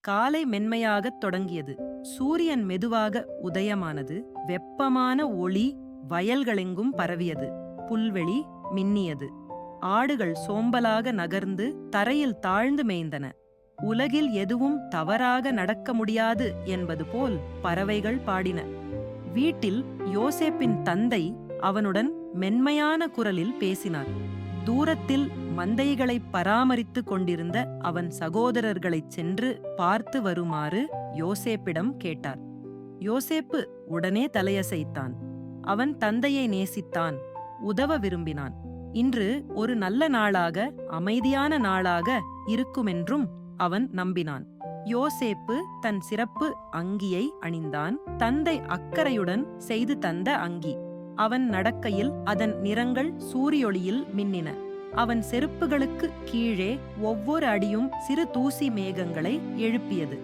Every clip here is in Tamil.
காலை மென்மையாகத் தொடங்கியது. சூரியன் மெதுவாக உதயமானது. வெப்பமான ஒளி வயல்களெங்கும் பரவியது. புல்வெளி மின்னியது. ஆடுகள் சோம்பலாக நகர்ந்து தரையில் தாழ்ந்து மேய்ந்தன. உலகில் எதுவும் தவறாக நடக்க முடியாது என்பது போல் பறவைகள் பாடின. வீட்டில் யோசேப்பின் தந்தை அவனுடன் மென்மையான குரலில் பேசினார். தூரத்தில் மந்தைகளை பராமரித்துக் கொண்டிருந்த அவன் சகோதரர்களைச் சென்று பார்த்து வருமாறு யோசேப்பிடம் கேட்டார். யோசேப்பு உடனே தலையசைத்தான். அவன் தந்தையை நேசித்தான் உதவ விரும்பினான். இன்று ஒரு நல்ல நாளாக அமைதியான நாளாக இருக்குமென்றும் அவன் நம்பினான். யோசேப்பு தன் சிறப்பு அங்கியை அணிந்தான். தந்தை அக்கறையுடன் செய்து தந்த அங்கி. அவன் நடக்கையில் அதன் நிறங்கள் சூரியொளியில் மின்னின. அவன் செருப்புகளுக்கு கீழே ஒவ்வொரு அடியும் சிறு தூசி மேகங்களை எழுப்பியது.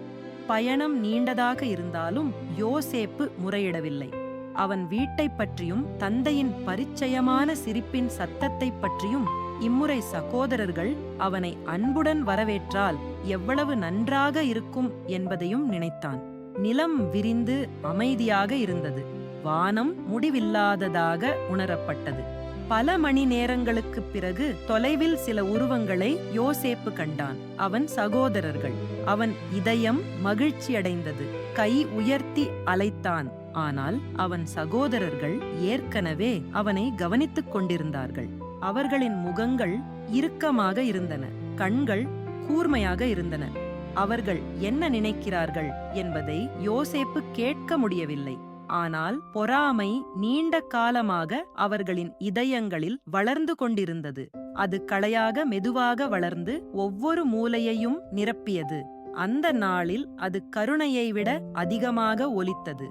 பயணம் நீண்டதாக இருந்தாலும் யோசேப்பு முறையிடவில்லை. அவன் வீட்டைப் பற்றியும் தந்தையின் பரிச்சயமான சிரிப்பின் சத்தத்தைப் பற்றியும் இம்முறை சகோதரர்கள் அவனை அன்புடன் வரவேற்றால் எவ்வளவு நன்றாக இருக்கும் என்பதையும் நினைத்தான். நிலம் விரிந்து அமைதியாக இருந்தது. வானம் முடிவில்லாததாக உணரப்பட்டது. பல மணி நேரங்களுக்குப் பிறகு தொலைவில் சில உருவங்களை யோசேப்பு கண்டான். அவன் சகோதரர்கள். அவன் இதயம் மகிழ்ச்சியடைந்தது. கை உயர்த்தி அலைத்தான். ஆனால் அவன் சகோதரர்கள் ஏற்கனவே அவனை கவனித்துக் கொண்டிருந்தார்கள். அவர்களின் முகங்கள் இறுக்கமாக இருந்தன. கண்கள் கூர்மையாக இருந்தன. அவர்கள் என்ன நினைக்கிறார்கள் என்பதை யோசேப்பு கேட்க முடியவில்லை. ஆனால் பொறாமை நீண்ட காலமாக அவர்களின் இதயங்களில் வளர்ந்து கொண்டிருந்தது. அது களையாக மெதுவாக வளர்ந்து ஒவ்வொரு மூலையையும் நிரப்பியது. அந்த நாளில் அது கருணையை விட அதிகமாக ஒலித்தது.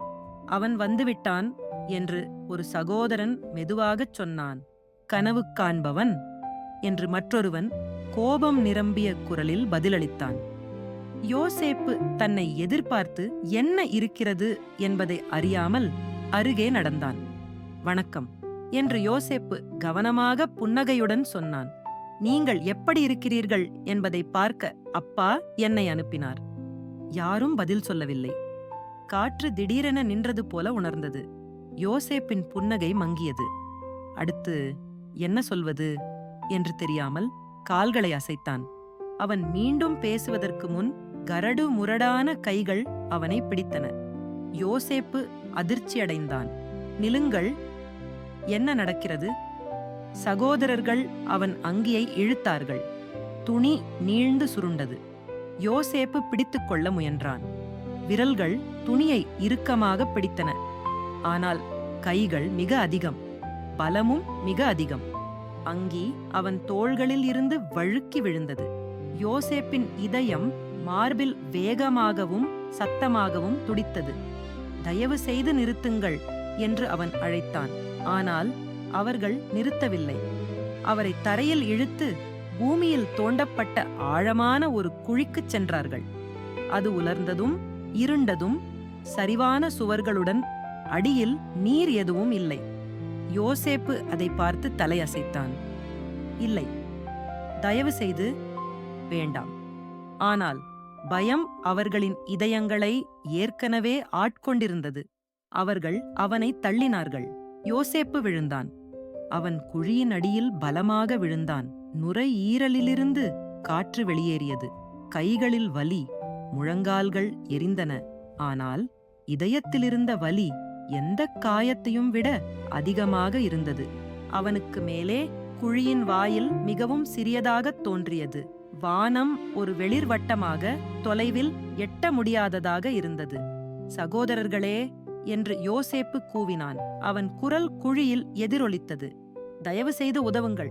அவன் வந்துவிட்டான் என்று ஒரு சகோதரன் மெதுவாகச் சொன்னான். கனவு காண்பவன் என்று மற்றொருவன் கோபம் நிரம்பிய குரலில் பதிலளித்தான். யோசேப்பு தன்னை எதிர்பார்த்து என்ன இருக்கிறது என்பதை அறியாமல் அருகே நடந்தான். வணக்கம் என்று யோசேப்பு கவனமாக புன்னகையுடன் சொன்னான். நீங்கள் எப்படி இருக்கிறீர்கள் என்பதை பார்க்க அப்பா என்னை அனுப்பினார். யாரும் பதில் சொல்லவில்லை. காற்று திடீரென நின்றது போல உணர்ந்தது. யோசேப்பின் புன்னகை மங்கியது. அடுத்து என்ன சொல்வது? என்று தெரியாமல் கால்களை அசைத்தான். அவன் மீண்டும் பேசுவதற்கு முன் கரடு முரடான கைகள் அவனை பிடித்தன. யோசேப்பு அதிர்ச்சியடைந்தான். நிலுங்கள் என்ன நடக்கிறது? சகோதரர்கள் அவன் அங்கியை இழுத்தார்கள். துணி நீழ்ந்து சுருண்டது. யோசேப்பு பிடித்துக்கொள்ள முயன்றான். விரல்கள் துணியை இறுக்கமாக பிடித்தன. ஆனால் கைகள் மிக அதிகம் பலமும் மிக அதிகம். அங்கி அவன் தோள்களில் இருந்து வழுக்கி விழுந்தது. யோசேப்பின் இதயம் மார்பில் வேகமாகவும் சத்தமாகவும் துடித்தது. தயவு செய்து நிறுத்துங்கள் என்று அவன் அழைத்தான். ஆனால் அவர்கள் நிறுத்தவில்லை. அவரை தரையில் இழுத்து பூமியில் தோண்டப்பட்ட ஆழமான ஒரு குழிக்குச் சென்றார்கள். அது உலர்ந்ததும் இருண்டதும் சரிவான சுவர்களுடன் அடியில் நீர் எதுவும் இல்லை. யோசேப்பு அதை பார்த்து தலையசைத்தான். இல்லை தயவு செய்து வேண்டாம். ஆனால் பயம் அவர்களின் இதயங்களை ஏற்கனவே ஆட்கொண்டிருந்தது. அவர்கள் அவனை தள்ளினார்கள். யோசேப்பு விழுந்தான். அவன் குழியின் அடியில் பலமாக விழுந்தான். நுரையீரலிலிருந்து காற்று வெளியேறியது. கைகளில் வலி முழங்கால்கள் எரிந்தன. ஆனால் இதயத்திலிருந்த வலி எந்த காயத்தையும் விட அதிகமாக இருந்தது. அவனுக்கு மேலே குழியின் வாயில் மிகவும் சிறியதாகத் தோன்றியது. வானம் ஒரு வெளிர்வட்டமாக தொலைவில் எட்ட முடியாததாக இருந்தது. சகோதரர்களே என்று யோசேப்பு கூவினான். அவன் குரல் குழியில் எதிரொலித்தது. தயவு செய்து உதவுங்கள்.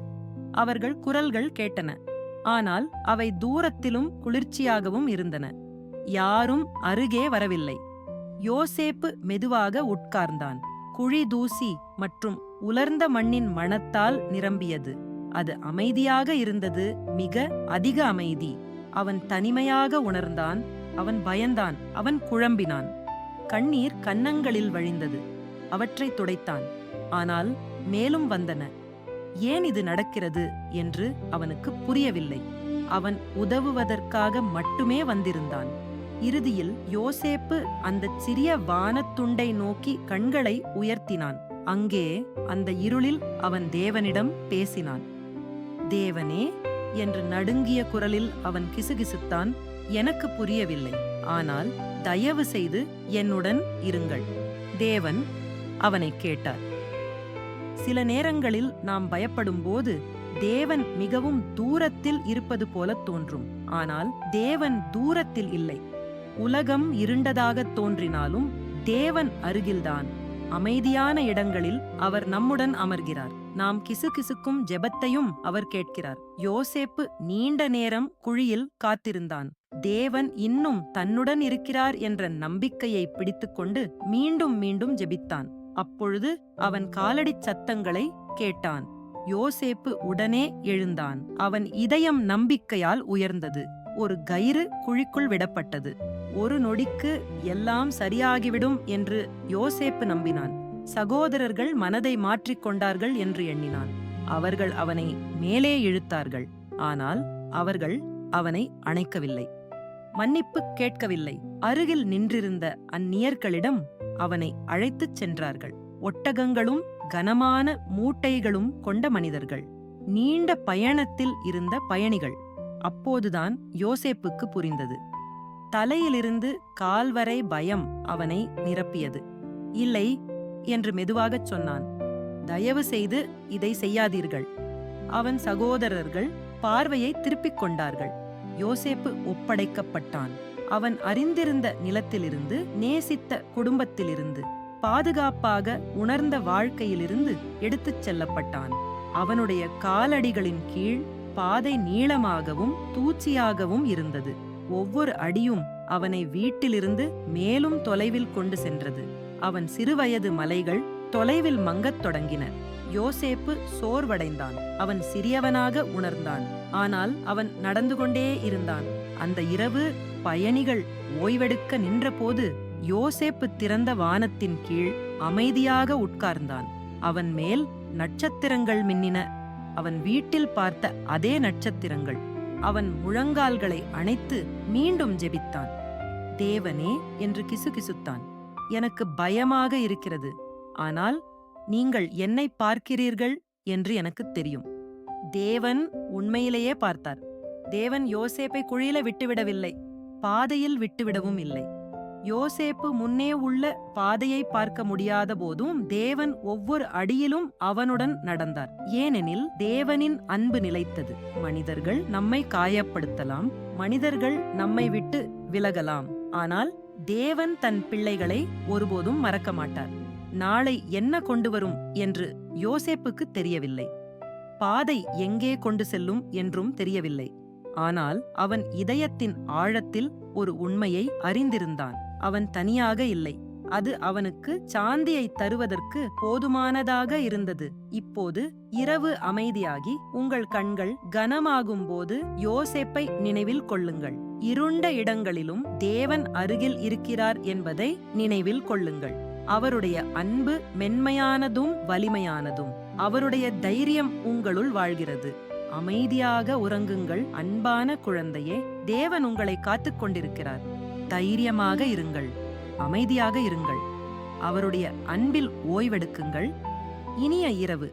அவர்கள் குரல்கள் கேட்டன. ஆனால் அவை தூரத்திலும் குளிர்ச்சியாகவும் இருந்தன. யாரும் அருகே வரவில்லை. யோசேப்பு மெதுவாக உட்கார்ந்தான். குழி தூசி மற்றும் உலர்ந்த மண்ணின் மணத்தால் நிரம்பியது. அது அமைதியாக இருந்தது மிக அதிக அமைதி. அவன் தனிமையாக உணர்ந்தான் அவன் பயந்தான் அவன் குழம்பினான். கண்ணீர் கன்னங்களில் வழிந்தது அவற்றை துடைத்தான். ஆனால் மேலும் வந்தன ஏன் இது நடக்கிறது? என்று அவனுக்கு புரியவில்லை. அவன் உதவுவதற்காக மட்டுமே வந்திருந்தான். இறுதியில் யோசேப்பு அந்தச் சிறிய வானத்துண்டை நோக்கி கண்களை உயர்த்தினான். அங்கே அந்த இருளில் அவன் தேவனிடம் பேசினான். தேவனே என்று நடுங்கிய குரலில் அவன் கிசுகிசுத்தான் எனக்கு புரியவில்லை. ஆனால் தயவு செய்து என்னுடன் இருங்கள். தேவன் அவனை கேட்டார். சில நேரங்களில் நாம் பயப்படும் போது தேவன் மிகவும் தூரத்தில் இருப்பது போல தோன்றும். ஆனால் தேவன் தூரத்தில் இல்லை. உலகம் இருண்டதாக தோன்றினாலும் தேவன் அருகில்தான். அமைதியான இடங்களில் அவர் நம்முடன் அமர்கிறார். நாம் கிசுகிசுக்கும் ஜெபத்தையும் அவர் கேட்கிறார். யோசேப்பு நீண்ட நேரம் குழியில் காத்திருந்தான். தேவன் இன்னும் தன்னுடன் இருக்கிறார் என்ற நம்பிக்கையை பிடித்துக்கொண்டு மீண்டும் மீண்டும் ஜெபித்தான். அப்பொழுது அவன் காலடிச் சத்தங்களை கேட்டான். யோசேப்பு உடனே எழுந்தான். அவன் இதயம் நம்பிக்கையால் உயர்ந்தது. ஒரு கயிறு குழிக்குள் விடப்பட்டது. ஒரு நொடிக்கு எல்லாம் சரியாகிவிடும் என்று யோசேப்பு நம்பினான். சகோதரர்கள் மனதை மாற்றிக்கொண்டார்கள் என்று எண்ணினான். அவர்கள் அவனை மேலே இழுத்தார்கள். ஆனால் அவர்கள் அவனை அணைக்கவில்லை. மன்னிப்பு கேட்கவில்லை. அருகில் நின்றிருந்த அந்நியர்களிடம் அவனை அழைத்துச் சென்றார்கள். ஒட்டகங்களும் கனமான மூட்டைகளும் கொண்ட மனிதர்கள். நீண்ட பயணத்தில் இருந்த பயணிகள். அப்போதுதான் யோசேப்புக்கு புரிந்தது. தலையிலிருந்து கால்வரை பயம் அவனை நிரப்பியது. இல்லை என்று மெதுவாகச் சொன்னான். தயவு செய்து இதை செய்யாதீர்கள். அவன் சகோதரர்கள் பார்வையை திருப்பிக் கொண்டார்கள். யோசேப்பு ஒப்படைக்கப்பட்டான். அவன் அறிந்திருந்த நிலத்திலிருந்து நேசித்த குடும்பத்திலிருந்து பாதுகாப்பாக உணர்ந்த வாழ்க்கையிலிருந்து எடுத்துச் செல்லப்பட்டான். அவனுடைய காலடிகளின் கீழ் பாதை நீளமாகவும் தூச்சியாகவும் இருந்தது. ஒவ்வொரு அடியும் அவனை வீட்டிலிருந்து மேலும் தொலைவில் கொண்டு சென்றது. அவன் சிறுவயது மலைகள் தொலைவில் மங்கத் தொடங்கின. யோசேப்பு சோர்வடைந்தான். அவன் சிறியவனாக உணர்ந்தான். ஆனால் அவன் நடந்து கொண்டே இருந்தான். அந்த இரவு பயணிகள் ஓய்வெடுக்க நின்றபோது யோசேப்பு திறந்த வானத்தின் கீழ் அமைதியாக உட்கார்ந்தான். அவன் மேல் நட்சத்திரங்கள் மின்னின. அவன் வீட்டில் பார்த்த அதே நட்சத்திரங்கள் அவன் முழங்கால்களை அணைத்து மீண்டும் ஜெபித்தான். தேவனே என்று கிசுகிசுத்தான். எனக்கு பயமாக இருக்கிறது. ஆனால் நீங்கள் என்னை பார்க்கிறீர்கள் என்று எனக்கு தெரியும். தேவன் உண்மையிலேயே பார்த்தார். தேவன் யோசேப்பை குழியில விட்டுவிடவில்லை. பாதையில் விட்டுவிடவும் இல்லை. யோசேப்பு முன்னே உள்ள பாதையை பார்க்க முடியாத போதும் தேவன் ஒவ்வொரு அடியிலும் அவனுடன் நடந்தார். ஏனெனில் தேவனின் அன்பு நிலைத்தது. மனிதர்கள் நம்மை காயப்படுத்தலாம். மனிதர்கள் நம்மை விட்டு விலகலாம். ஆனால் தேவன் தன் பிள்ளைகளை ஒருபோதும் மறக்க மாட்டார். நாளை என்ன கொண்டு வரும் என்று யோசேப்புக்கு தெரியவில்லை. பாதை எங்கே கொண்டு செல்லும் என்றும் தெரியவில்லை. ஆனால் அவன் இதயத்தின் ஆழத்தில் ஒரு உண்மையை அறிந்திருந்தான். அவன் தனியாக இல்லை. அது அவனுக்கு சாந்தியை தருவதற்கு போதுமானதாக இருந்தது. இப்போது இரவு அமைதியாகி உங்கள் கண்கள் கனமாகும் போது யோசேப்பை நினைவில் கொள்ளுங்கள். இருண்ட இடங்களிலும் தேவன் அருகில் இருக்கிறார் என்பதை நினைவில் கொள்ளுங்கள். அவருடைய அன்பு மென்மையானதும் வலிமையானதும் அவருடைய தைரியம் உங்களுள் வாழ்கிறது. அமைதியாக உறங்குங்கள் அன்பான குழந்தையே தேவன் உங்களை காத்துக் கொண்டிருக்கிறார். தைரியமாக இருங்கள். அமைதியாக இருங்கள். அவருடைய அன்பில் ஓய்வெடுக்குங்கள். இனிய இரவு.